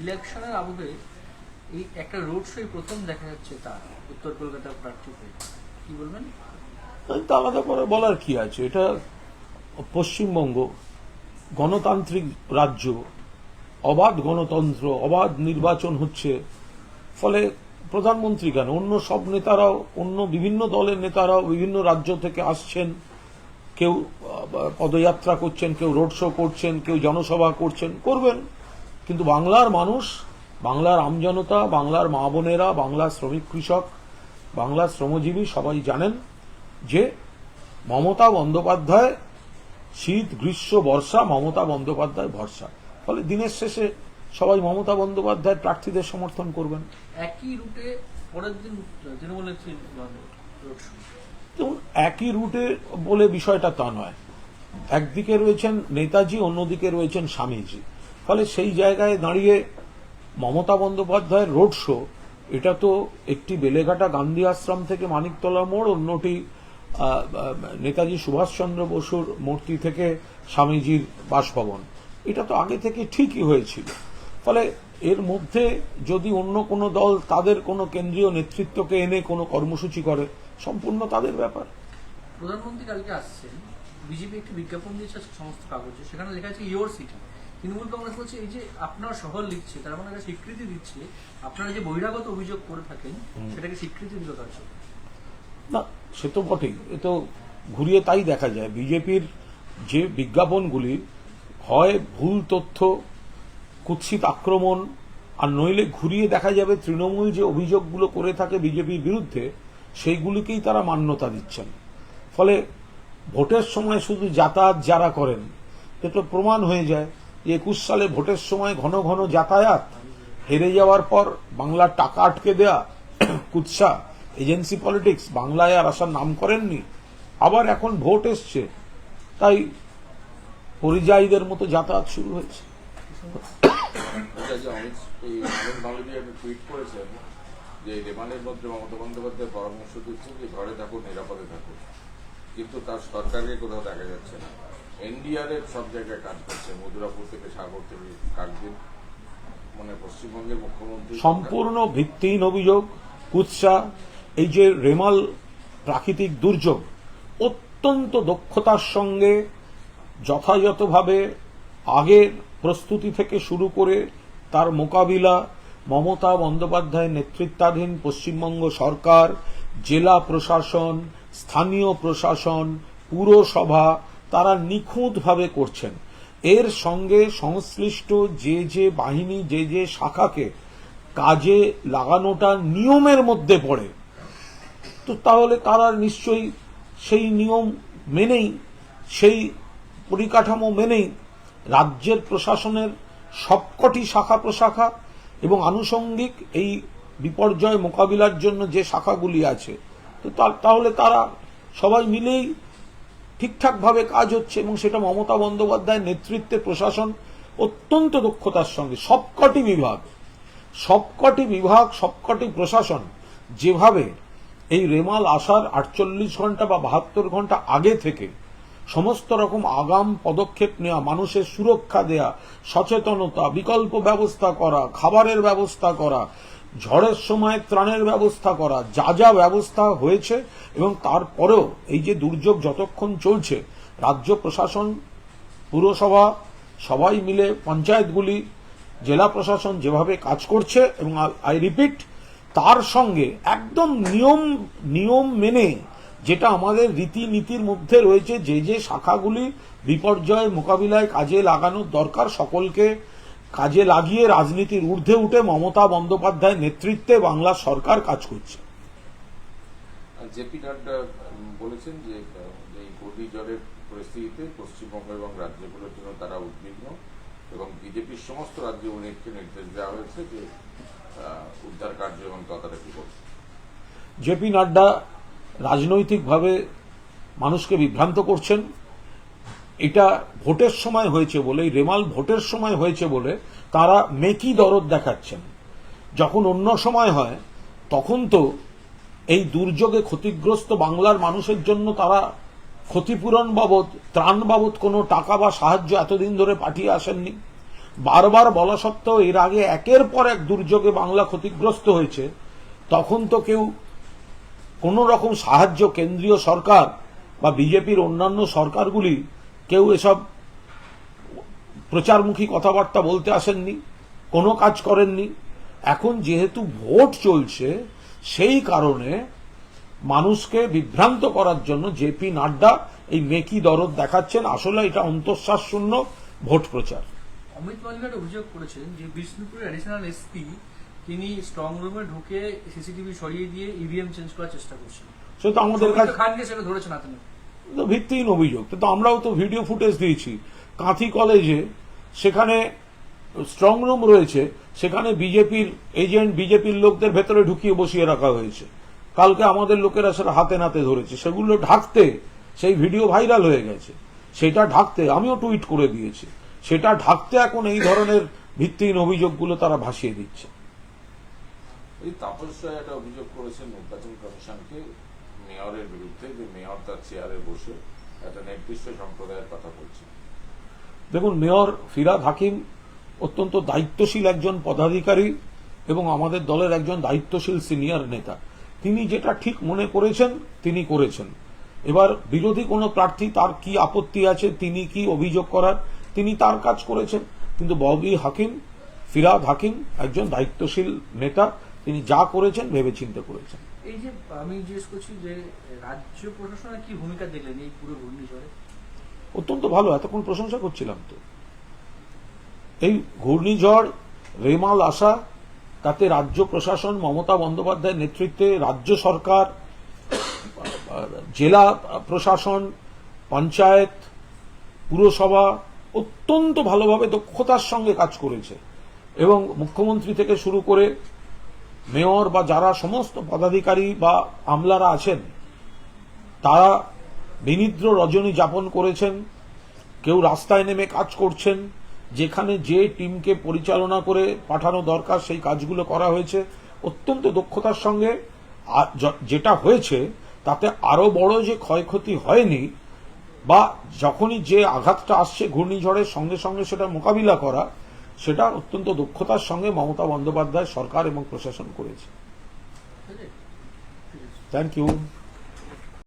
ইলেকশনের আবহে এই একটা রোড শো প্রথম দেখা যাচ্ছে তার, উত্তর কলকাতার প্রার্থী হয়ে কি বলবেন? আলাদা করে বলার কি আছে? এটা পশ্চিমবঙ্গ, গণতান্ত্রিক রাজ্য, অবাধ গণতন্ত্র, অবাধ নির্বাচন হচ্ছে। ফলে প্রধানমন্ত্রী কেন? অন্য সব নেতারাও, অন্য বিভিন্ন দলের নেতারাও বিভিন্ন রাজ্য থেকে আসছেন। কেউ পদযাত্রা করছেন, কেউ রোড শো করছেন, কেউ জনসভা করছেন। করবেন। কিন্তু বাংলার মানুষ বাংলার আমজনতা বাংলার মা বোনেরা বাংলার শ্রমিক কৃষক বাংলার শ্রমজীবী সবাই জানেন যে মমতা বন্দ্যোপাধ্যায় শীত গ্রীষ্ম বর্ষা মমতা বন্দ্যোপাধ্যায় ভরসা। ফলে দিনের শেষে সবাই মমতা বন্দ্যোপাধ্যায়ের প্রার্থীদের সমর্থন করবেন। একই রুটে পরের দিন যেমন একই রুটে বলে বিষয়টা তা নয়। একদিকে রয়েছেন নেতাজি অন্যদিকে রয়েছেন স্বামীজি। ফলে সেই জায়গায় দাঁড়িয়ে মমতা বন্দ্যোপাধ্যায়ের রোড শো, এটা তো একটি বেলেঘাটা গান্ধী আশ্রম থেকে মানিকতলা মোড়, অন্যটি নেতাজি সুভাষচন্দ্র বসুর মূর্তি থেকে স্বামীজির বাসভবন। এটা তো আগে থেকে ঠিকই হয়েছিল। ফলে এর মধ্যে যদি অন্য কোনো দল তাদের কোনো কেন্দ্রীয় নেতৃত্বকে এনে কোনো কর্মসূচি করে, সম্পূর্ণ তাদের ব্যাপার। প্রধানমন্ত্রী কালকে আসছেন, বিজেপি একটি বিজ্ঞাপন দিয়েছে, সমস্ত কাগজে, সেখানে লেখা আছে ইয়োর সিটি তৃণমূল কংগ্রেস বলছে এই যে আপনার শহর লিখছে তার মানে স্বীকৃতি দিচ্ছে আপনারা যে বহিরাগত অভিযোগ করে থাকেন সেটাকে স্বীকৃতি দিল কাজ না সে তো বটেই। এ তো ঘুরিয়ে তাই দেখা যায়। বিজেপির যে বিজ্ঞাপনগুলি হয় ভুল তথ্য কুৎসিত আক্রমণ আর নইলে ঘুরিয়ে দেখা যাবে তৃণমূল যে অভিযোগগুলো করে থাকে বিজেপির বিরুদ্ধে সেইগুলিকেই তারা মান্যতা দিচ্ছেন। ফলে ভোটের সময় শুধু যাতায়াত যারা করেন এটা প্রমাণ হয়ে যায় একুশ সালে ভোটের সময় ঘন ঘন যাতায়াত। হেরে যাওয়ার পর বাংলার টাকা আটকে দেয়া, কুৎসা, এজেন্সি পলিটিক্স বাংলায় আর আসার নাম করেননি। আবার এখন ভোট এসছে। তাই পরিযায়ীদের মতো যাতায়াত শুরু হয়েছে। যে মধ্যে মমতা পরামর্শ নিরাপদে কিন্তু তার সরকারকে কোথাও দেখা যাচ্ছে না। এনডিআরএফ সব জায়গায় কাজ করছে। মধুরাপুর থেকে সাগর থেকে কাকদিন মানে পশ্চিমবঙ্গের মুখ্যমন্ত্রী। সম্পূর্ণ ভিত্তিহীন অভিযোগ, কুৎসা, এই যে রেমাল প্রাকৃতিক দুর্যোগ, অত্যন্ত দক্ষতার সঙ্গে যথাযথভাবে আগের প্রস্তুতি থেকে শুরু করে তার মোকাবিলা মমতা বন্দ্যোপাধ্যায়ের নেতৃত্বাধীন পশ্চিমবঙ্গ সরকার, জেলা প্রশাসন, স্থানীয় প্রশাসন, পুরসভা তারা নিখুঁতভাবে করছেন। এর সঙ্গে সংশ্লিষ্ট যে যে বাহিনী, যে যে শাখাকে কাজে লাগানোটা নিয়মের মধ্যে পড়ে, তো তাহলে তারা নিশ্চয়ই সেই নিয়ম মেনেই, সেই পরিকাঠামো মেনেই রাজ্যের প্রশাসনের সবকটি শাখা প্রশাখা এবং আনুষঙ্গিক এই বিপর্যয় মোকাবিলার জন্য যে শাখাগুলি আছে, তো তা- তাহলে তারা সবাই মিলেই ঠিকঠাকভাবে কাজ হচ্ছে এবং সেটা মমতা বন্দ্যোপাধ্যায়ের নেতৃত্বে প্রশাসন অত্যন্ত দক্ষতার সঙ্গে, সবকটি বিভাগ সবকটি বিভাগ, সবকটি প্রশাসন যেভাবে এই রেমাল আসার আটচল্লিশ ঘণ্টা বা বাহাত্তর ঘণ্টা আগে থেকে সমস্ত রকম আগাম পদক্ষেপ নেওয়া, মানুষের সুরক্ষা দেয়া, সচেতনতা, বিকল্প ব্যবস্থা করা, খাবারের ব্যবস্থা করা ঝড়ের সময় ত্রাণের ব্যবস্থা করা, যা যা ব্যবস্থা হয়েছে এবং তারপরেও এই যে দুর্যোগ যতক্ষণ চলছে, রাজ্য প্রশাসন, পুরসভা, সবাই মিলে পঞ্চায়েতগুলি, জেলা প্রশাসন যেভাবে কাজ করছে এবং আই রিপিট, তার সঙ্গে একদম নিয়ম নিয়ম মেনে যেটা আমাদের রীতিনীতির মধ্যে রয়েছে, যে যে শাখাগুলি বিপর্যয় মোকাবিলায় কাজে লাগানোর দরকার সকলকে কাজে লাগিয়ে রাজনীতির ঊর্ধ্বে উঠে মমতা বন্দ্যোপাধ্যায়ের নেতৃত্বে বাংলা সরকার কাজ করছে। জেপি নাড্ডা বলেছেন যে এই ঘূর্ণিঝড়ের পরিস্থিতিতে পশ্চিমবঙ্গ এবং রাজ্যগুলোর জন্য তারা উদ্বিগ্ন এবং বিজেপির সমস্ত রাজ্য ইউনিটকে নির্দেশ দেওয়া হয়েছে যে উদ্ধার কার্য এবং তদারকি করতে। জেপি নাড্ডা রাজনৈতিকভাবে মানুষকে বিভ্রান্ত করছেন। এটা ভোটের সময় হয়েছে বলে রেমাল ভোটের সময় হয়েছে বলে তারা মেকি দরদ দেখাচ্ছেন। যখন অন্য সময় হয়, তখন তো এই দুর্যোগে ক্ষতিগ্রস্ত বাংলার মানুষের জন্য তারা ক্ষতিপূরণ বাবদ, ত্রাণ বাবদ কোনো টাকা বা সাহায্য এতদিন ধরে পাঠিয়ে আসেননি। বারবার বলা সত্ত্বেও এর আগে একের পর এক দুর্যোগে বাংলা ক্ষতিগ্রস্ত হয়েছে। তখন তো কেউ কোনো রকম সাহায্য কেন্দ্রীয় সরকার বা বিজেপির অন্যান্য সরকারগুলি কেউ এসব প্রচারমুখী কথাবার্তা বলতে আসেননি কোনো কাজ করেননি। এখন যেহেতু ভোট চলছে সেই কারণে মানুষকে বিভ্রান্ত করার জন্য জেপি নাড্ডা এই মেকি দরদ দেখাচ্ছেন। আসলে এটা অন্তঃশ্বাস শূন্য ভোট প্রচার। অমিত মালিক অভিযোগ করেছেন যে বিষ্ণুপুরের অ্যাডিশনাল এসপি তিনি স্ট্রং রুমে ঢুকে সিসিটিভি সরিয়ে দিয়ে ইভিএম চেঞ্জ করার চেষ্টা করছেন। সে তো আমাদের কাছে খানকে সেটা ধরেছেন হাতে ভিত্তিহীন অভিযোগ। কিন্তু আমরাও তো ভিডিও ফুটেজ দিয়েছি। কাঁথি কলেজে সেখানে স্ট্রং রুম রয়েছে, সেখানে বিজেপির এজেন্ট বিজেপির লোকদের ভেতরে ঢুকিয়ে বসিয়ে রাখা হয়েছে। কালকে আমাদের লোকেরা সেটা হাতে নাতে ধরেছে। সেগুলো ঢাকতে সেই ভিডিও ভাইরাল হয়ে গেছে। সেটা ঢাকতে আমিও টুইট করে দিয়েছি। সেটা ঢাকতে এখন এই ধরনের ভিত্তিহীন অভিযোগগুলো তারা ভাসিয়ে দিচ্ছে। তাপস একটা অভিযোগ করেছেন নির্বাচন কমিশনকে। মেয়রের বিরুদ্ধে যে মেয়র তার চেয়ারে বসে একটা নির্দিষ্ট সম্প্রদায়ের কথা বলছে। দেখুন, মেয়র ফিরাদ হাকিম অত্যন্ত দায়িত্বশীল একজন পদাধিকারী এবং আমাদের দলের একজন দায়িত্বশীল সিনিয়র নেতা। তিনি যেটা ঠিক মনে করেছেন, তিনি করেছেন। এবার বিরোধী কোনো প্রার্থী তার কি আপত্তি আছে, তিনি কি অভিযোগ করার, তিনি তার কাজ করেছেন। কিন্তু ববি হাকিম, ফিরাদ হাকিম একজন দায়িত্বশীল নেতা, তিনি যা করেছেন ভেবেচিন্তে করেছেন। এই যে আমি জিজ্ঞেস করছি যে, রাজ্য প্রশাসনের কি ভূমিকা দেখলেন এই পুরো ঘূর্ণিঝড়ে? অত্যন্ত ভালো, এতক্ষণ প্রশংসা করছিলাম তো। এই ঘূর্ণিঝড়, রেমাল আসা তাতে রাজ্য প্রশাসন, মমতা বন্দ্যোপাধ্যায়ের নেতৃত্বে রাজ্য সরকার, জেলা প্রশাসন, পঞ্চায়েত, পুরসভা অত্যন্ত ভালোভাবে দক্ষতার সঙ্গে কাজ করেছে। এবং মুখ্যমন্ত্রী থেকে শুরু করে মেয়র বা যারা সমস্ত পদাধিকারী বা আমলারা আছেন, তারা বিনিদ্র রজনী যাপন করেছেন, কেউ রাস্তায় নেমে কাজ করছেন, যেখানে যে টিমকে পরিচালনা করে পাঠানো দরকার সেই কাজগুলো করা হয়েছে। অত্যন্ত দক্ষতার সঙ্গে যেটা হয়েছে, তাতে আরও বড় যে ক্ষয়ক্ষতি হয়নি বা যখনই যে আঘাতটা আসছে ঘূর্ণিঝড়ের সঙ্গে সঙ্গে সেটা মোকাবিলা করা সেটা অত্যন্ত দক্ষতার সঙ্গে মমতা বন্দ্যোপাধ্যায় সরকার এবং প্রশাসন করেছে। Thank you